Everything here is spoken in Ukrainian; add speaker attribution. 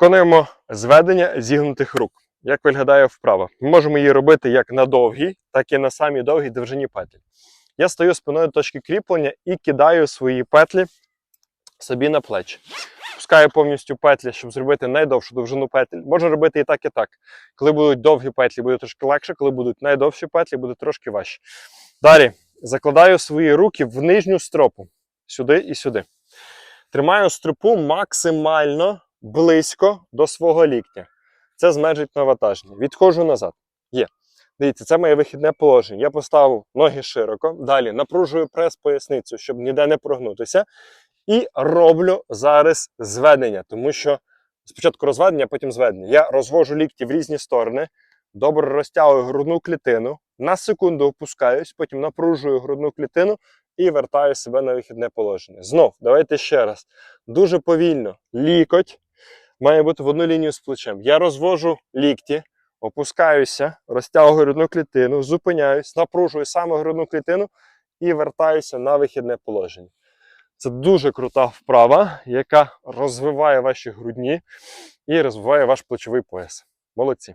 Speaker 1: Виконуємо зведення зігнутих рук. Як виглядає вправа? Ми можемо її робити як на довгій, так і на самій довгій довжині петлі. Я стою спиною до точки кріплення і кидаю свої петлі собі на плечі. Пускаю повністю петлі, щоб зробити найдовшу довжину петлі. Можна робити і так, і так. Коли будуть довгі петлі, буде трошки легше, коли будуть найдовші петлі, буде трошки важче. Далі закладаю свої руки в нижню стропу, сюди і сюди. Тримаю стропу максимально близько до свого ліктя. Це зменшить навантаження. Відходжу назад. Є. Дивіться, це моє вихідне положення. Я поставив ноги широко. Далі напружую прес поясницю, щоб ніде не прогнутися. І роблю зараз зведення, тому що спочатку розведення, потім зведення. Я розвожу лікті в різні сторони, добре розтягую грудну клітину, на секунду опускаюсь, потім напружую грудну клітину і вертаю себе на вихідне положення. Знов, давайте ще раз. Дуже повільно. Лікоть має бути в одну лінію з плечем. Я розвожу лікті, опускаюся, розтягую грудну клітину, зупиняюсь, напружую саме грудну клітину і вертаюся на вихідне положення. Це дуже крута вправа, яка розвиває ваші грудні і розвиває ваш плечовий пояс. Молодці.